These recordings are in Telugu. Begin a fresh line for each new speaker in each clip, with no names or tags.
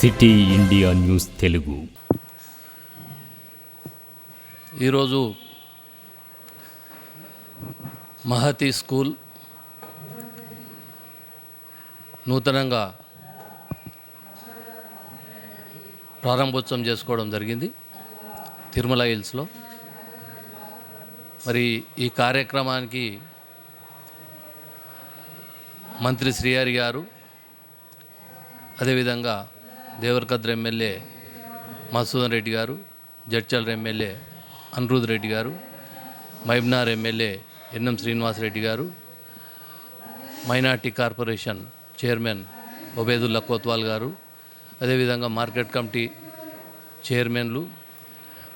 City India news Telugu.
ఈరోజు మహతి స్కూల్ నూతనంగా ప్రారంభోత్సవం చేసుకోవడం జరిగింది తిరుమల హిల్స్లో. మరి ఈ కార్యక్రమానికి మంత్రి శ్రీహరి గారు అదేవిధంగా దేవరకద్ర ఎమ్మెల్యే మసూదన్ రెడ్డి గారు జడ్చల్ ఎమ్మెల్యే అనిరుద్ రెడ్డి గారు మైబ్నార్ ఎమ్మెల్యే ఎన్ఎం శ్రీనివాసరెడ్డి గారు minority corporation chairman Obedulla Kotwal గారు అదేవిధంగా మార్కెట్ కమిటీ చైర్మన్లు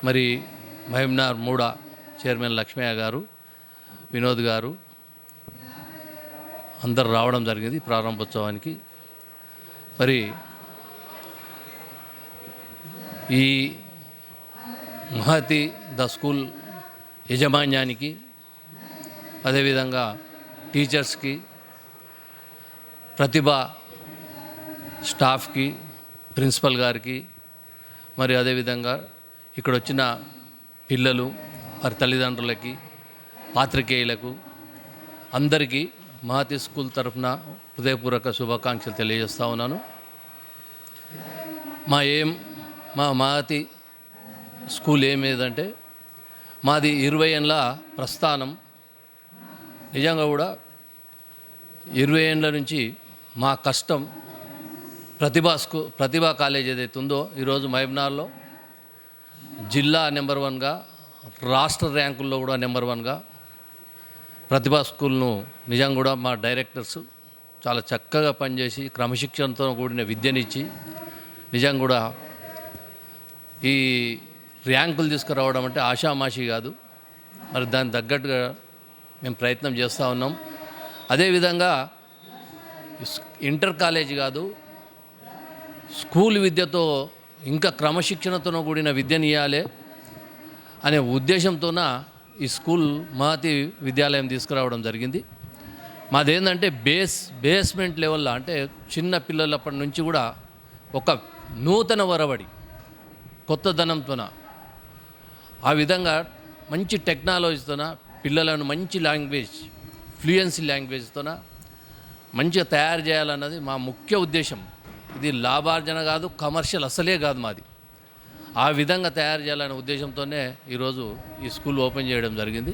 మరి మహిమ్నార్ మూడా చైర్మన్ లక్ష్మయ్య గారు వినోద్ గారు అందరు రావడం జరిగింది ప్రారంభోత్సవానికి. మరి ఈ మహతి ద స్కూల్ యజమాన్యానికి అదేవిధంగా టీచర్స్కి ప్రతిభ స్టాఫ్కి ప్రిన్సిపల్ గారికి మరి అదేవిధంగా ఇక్కడ వచ్చిన పిల్లలు వారి తల్లిదండ్రులకి పాత్రికేయులకు అందరికీ మహతి స్కూల్ తరఫున హృదయపూర్వక శుభాకాంక్షలు తెలియజేస్తా ఉన్నాను. మా ఏం మా మాతి స్కూల్ ఏమేదంటే మాది ఇరవై ఏళ్ళ ప్రస్థానం. నిజంగా కూడా ఇరవై ఏళ్ళ నుంచి మా కష్టం ప్రతిభా స్కూ ప్రతిభా కాలేజ్ ఏదైతే ఉందో ఈరోజు మహబ్నార్లో జిల్లా నెంబర్ వన్గా రాష్ట్ర ర్యాంకుల్లో కూడా నెంబర్ వన్గా ప్రతిభా స్కూల్ను నిజంగా కూడా మా డైరెక్టర్స్ చాలా చక్కగా పనిచేసి క్రమశిక్షణతో కూడిన విద్యనిచ్చి నిజంగా కూడా ఈ ర్యాంకులు తీసుకురావడం అంటే ఆషామాషి కాదు. మరి దానికి తగ్గట్టుగా మేము ప్రయత్నం చేస్తూ ఉన్నాం. అదేవిధంగా ఇంటర్ కాలేజ్ కాదు స్కూల్ విద్యతో ఇంకా క్రమశిక్షణతో కూడిన విద్యనియాలే అనే ఉద్దేశంతోన ఈ స్కూల్ మహతి విద్యాలయం తీసుకురావడం జరిగింది. మాదేంటంటే బేస్ బేస్మెంట్ లెవెల్లో అంటే చిన్న పిల్లలప్పటి నుంచి కూడా ఒక నూతన వరవడి కొత్త ధనంతోన. ఆ విధంగా మంచి టెక్నాలజీతోన పిల్లలను మంచి లాంగ్వేజ్ ఫ్లూయెన్సీ లాంగ్వేజ్తోన మంచిగా తయారు చేయాలన్నది మా ముఖ్య ఉద్దేశం. ఇది లాభార్జన కాదు కమర్షియల్ అసలే కాదు మాది. ఆ విధంగా తయారు చేయాలనే ఉద్దేశంతోనే ఈరోజు ఈ స్కూల్ ఓపెన్ చేయడం జరిగింది.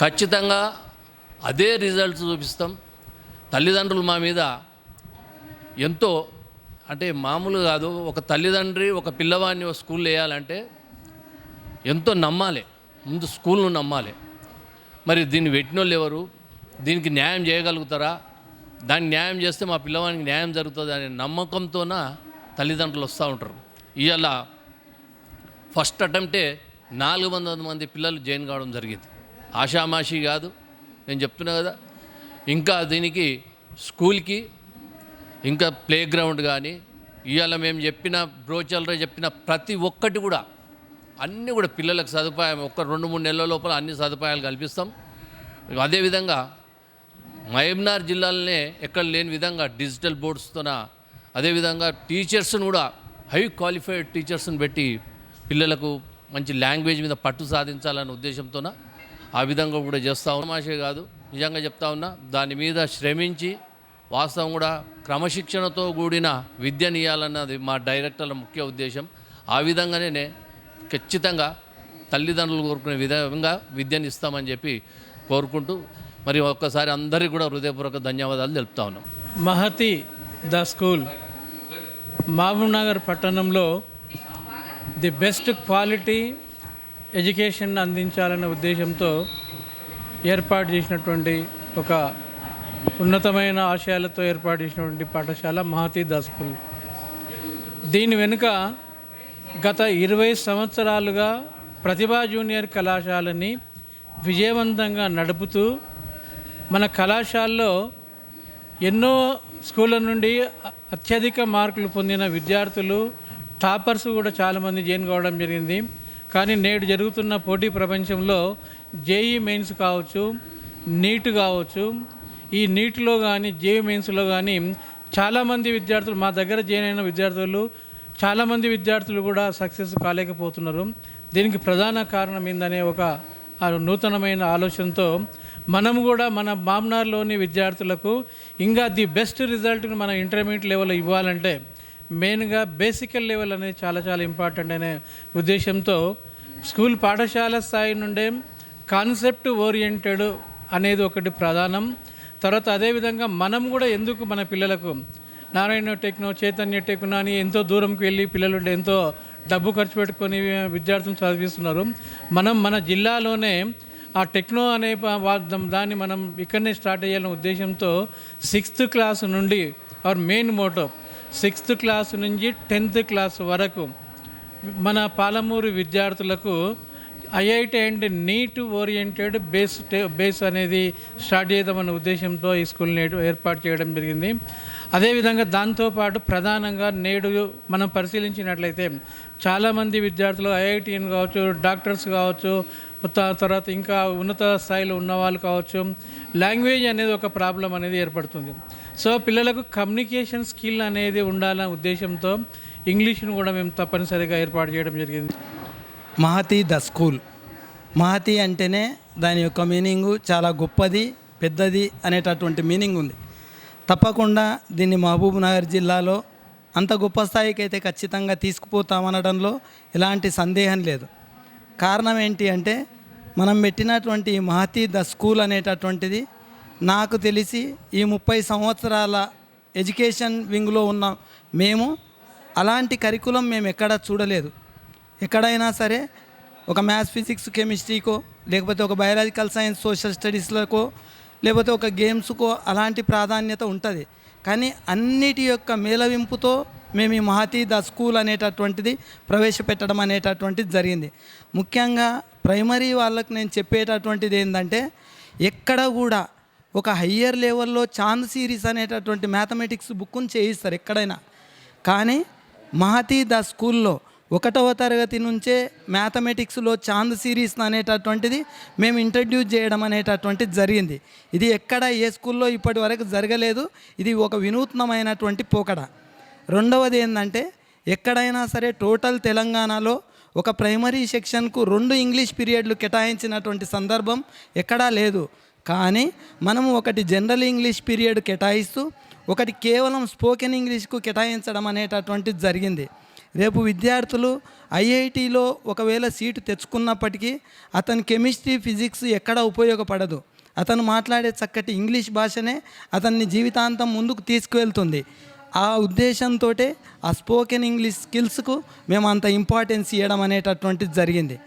ఖచ్చితంగా అదే రిజల్ట్స్ చూపిస్తాం. తల్లిదండ్రులు మా మీద ఎంతో అంటే మామూలు కాదు ఒక తల్లిదండ్రి ఒక పిల్లవాడిని ఒక స్కూల్లో వేయాలంటే ఎంతో నమ్మాలి. ముందు స్కూల్ను నమ్మాలి. మరి దీన్ని పెట్టినోళ్ళు ఎవరు? దీనికి న్యాయం చేయగలుగుతారా? దానికి న్యాయం చేస్తే మా పిల్లవానికి న్యాయం జరుగుతుంది అనే నమ్మకంతోన తల్లిదండ్రులు వస్తూ ఉంటారు. ఇవాళ ఫస్ట్ అటెంప్టే నాలుగు వందల మంది పిల్లలు జాయిన్ కావడం జరిగింది. ఆషామాషి కాదు నేను చెప్తున్నా కదా. ఇంకా దీనికి స్కూల్కి ఇంకా ప్లే గ్రౌండ్ కానీ ఇవాళ మేము చెప్పిన బ్రోచర్లో చెప్పిన ప్రతి ఒక్కటి కూడా అన్నీ కూడా పిల్లలకు సదుపాయం ఒక్క రెండు మూడు నెలల లోపల అన్ని సదుపాయాలు కల్పిస్తాం. అదేవిధంగా మయబ్నార్ జిల్లాలోనే ఎక్కడ లేని విధంగా డిజిటల్ బోర్డ్స్తోన అదేవిధంగా టీచర్స్ను కూడా హై క్వాలిఫైడ్ టీచర్స్ని పెట్టి పిల్లలకు మంచి లాంగ్వేజ్ మీద పట్టు సాధించాలనే ఉద్దేశంతోన ఆ విధంగా కూడా చేస్తా ఉన్నామాషే కాదు నిజంగా చెప్తా ఉన్నా దాని మీద శ్రమించి వాస్తవం కూడా క్రమశిక్షణతో కూడిన విద్యను ఇవ్వాలన్నది మా డైరెక్టర్ల ముఖ్య ఉద్దేశం. ఆ విధంగానే ఖచ్చితంగా తల్లిదండ్రులు కోరుకునే విధంగా విద్యను ఇస్తామని చెప్పి కోరుకుంటూ మరి ఒక్కసారి అందరికీ కూడా హృదయపూర్వక ధన్యవాదాలు తెలుపుతా ఉన్నాం.
మహతి ద స్కూల్ మహబూబ్నగర్ పట్టణంలో ది బెస్ట్ క్వాలిటీ ఎడ్యుకేషన్ అందించాలనే ఉద్దేశంతో ఏర్పాటు చేసినటువంటి ఒక ఉన్నతమైన ఆశయాలతో ఏర్పాటు చేసినటువంటి పాఠశాల మహతి ద దీని వెనుక గత ఇరవై సంవత్సరాలుగా ప్రతిభా జూనియర్ కళాశాలని విజయవంతంగా నడుపుతూ మన కళాశాలలో ఎన్నో స్కూళ్ళ నుండి అత్యధిక మార్కులు పొందిన విద్యార్థులు టాపర్స్ కూడా చాలామంది జైన్ కావడం జరిగింది. కానీ నేడు జరుగుతున్న పోటీ ప్రపంచంలో జేఈ మెయిన్స్ కావచ్చు నీట్ కావచ్చు ఈ నీటిలో కానీ జేఈ మెయిన్స్లో కానీ చాలామంది విద్యార్థులు మా దగ్గర జాయిన్ అయిన విద్యార్థులు చాలామంది విద్యార్థులు కూడా సక్సెస్ కాలేకపోతున్నారు. దీనికి ప్రధాన కారణం ఏందనే ఒక నూతనమైన ఆలోచనతో మనం కూడా మన మామ్నార్లోని విద్యార్థులకు ఇంకా ది బెస్ట్ రిజల్ట్ని మన ఇంటర్మీడియట్ లెవెల్ ఇవ్వాలంటే మెయిన్గా బేసికల్ లెవెల్ అనేది చాలా చాలా ఇంపార్టెంట్ అనే ఉద్దేశంతో స్కూల్ పాఠశాల స్థాయి నుండే కాన్సెప్ట్ ఓరియంటెడ్ అనేది ఒకటి ప్రధానం. తర్వాత అదేవిధంగా మనం కూడా ఎందుకు మన పిల్లలకు నారాయణ టెక్నో చైతన్య టెక్నో అని ఎంతో దూరంకి వెళ్ళి పిల్లలు ఎంతో డబ్బు ఖర్చు పెట్టుకొని విద్యార్థులను చదివిస్తున్నారు. మనం మన జిల్లాలోనే ఆ టెక్నో అనే దాన్ని మనం ఇక్కడనే స్టార్ట్ చేయాలనే ఉద్దేశంతో సిక్స్త్ క్లాస్ నుండి our main motto sixth class నుంచి టెన్త్ క్లాస్ వరకు మన పాలమూరు విద్యార్థులకు IIT and NEET oriented base టే- బేస్ అనేది స్టార్ట్ చేద్దామనే ఉద్దేశంతో ఈ స్కూల్ని నేడు ఏర్పాటు చేయడం జరిగింది. అదేవిధంగా దాంతోపాటు ప్రధానంగా నేడు మనం పరిశీలించినట్లయితే చాలామంది విద్యార్థులు ఐఐటిఎన్ కావచ్చు డాక్టర్స్ కావచ్చు తర్వాత ఇంకా ఉన్నత స్థాయిలో ఉన్న వాళ్ళు కావచ్చు లాంగ్వేజ్ అనేది ఒక ప్రాబ్లం అనేది ఏర్పడుతుంది. సో పిల్లలకు కమ్యూనికేషన్ స్కిల్ అనేది ఉండాలనే ఉద్దేశంతో ఇంగ్లీష్ను కూడా మేము తప్పనిసరిగా ఏర్పాటు చేయడం జరిగింది.
Mahathi the school. మహతి అంటేనే దాని యొక్క మీనింగు చాలా గొప్పది పెద్దది అనేటటువంటి మీనింగ్ ఉంది తప్పకుండా దీన్ని మహబూబ్ నగర్ జిల్లాలో అంత గొప్ప స్థాయికి అయితే ఖచ్చితంగా తీసుకుపోతామనడంలో ఎలాంటి సందేహం లేదు. కారణం ఏంటి అంటే మనం పెట్టినటువంటి మహతి ద స్కూల్ అనేటటువంటిది నాకు తెలిసి ఈ ముప్పై సంవత్సరాల ఎడ్యుకేషన్ వింగ్లో ఉన్న మేము అలాంటి కరికులం మేము ఎక్కడా చూడలేదు. ఎక్కడైనా సరే ఒక మ్యాథ్స్ ఫిజిక్స్ కెమిస్ట్రీకో లేకపోతే ఒక బయాలజికల్ సైన్స్ సోషల్ స్టడీస్లకో లేకపోతే ఒక గేమ్స్కో అలాంటి ప్రాధాన్యత ఉంటుంది. కానీ అన్నిటి యొక్క మేలవింపుతో మేము ఈ మహతీ ద స్కూల్ అనేటటువంటిది ప్రవేశపెట్టడం అనేటటువంటిది జరిగింది. ముఖ్యంగా ప్రైమరీ వాళ్ళకి నేను చెప్పేటటువంటిది ఏంటంటే ఎక్కడ కూడా ఒక హయ్యర్ లెవెల్లో చాంద్ సిరీస్ అనేటటువంటి మ్యాథమెటిక్స్ బుక్ను చేయిస్తారు ఎక్కడైనా. కానీ మహతీ ద స్కూల్లో ఒకటవ తరగతి నుంచే మ్యాథమెటిక్స్లో చాంద్ సిరీస్ అనేటటువంటిది మేము ఇంట్రడ్యూస్ చేయడం అనేటటువంటిది జరిగింది. ఇది ఎక్కడ ఏ స్కూల్లో ఇప్పటి వరకు జరగలేదు. ఇది ఒక వినూత్నమైనటువంటి పోకడ. రెండవది ఏంటంటే ఎక్కడైనా సరే టోటల్ తెలంగాణలో ఒక ప్రైమరీ సెక్షన్కు రెండు ఇంగ్లీష్ పీరియడ్లు కేటాయించినటువంటి సందర్భం ఎక్కడా లేదు. కానీ మనము ఒకటి జనరల్ ఇంగ్లీష్ పీరియడ్ కేటాయిస్తూ ఒకటి కేవలం స్పోకెన్ ఇంగ్లీష్కు కేటాయించడం అనేటటువంటిది జరిగింది. రేపు విద్యార్థులు ఐఐటిలో ఒకవేళ సీటు తెచ్చుకున్నప్పటికీ అతని కెమిస్ట్రీ ఫిజిక్స్ ఎక్కడ ఉపయోగపడదు. అతను మాట్లాడే చక్కటి ఇంగ్లీష్ భాషనే అతన్ని జీవితాంతం ముందుకు తీసుకువెళ్తుంది. ఆ ఉద్దేశంతో ఆ స్పోకెన్ ఇంగ్లీష్ స్కిల్స్కు మేము అంత ఇంపార్టెన్స్ ఇవ్వడం అనేటటువంటిది జరిగింది.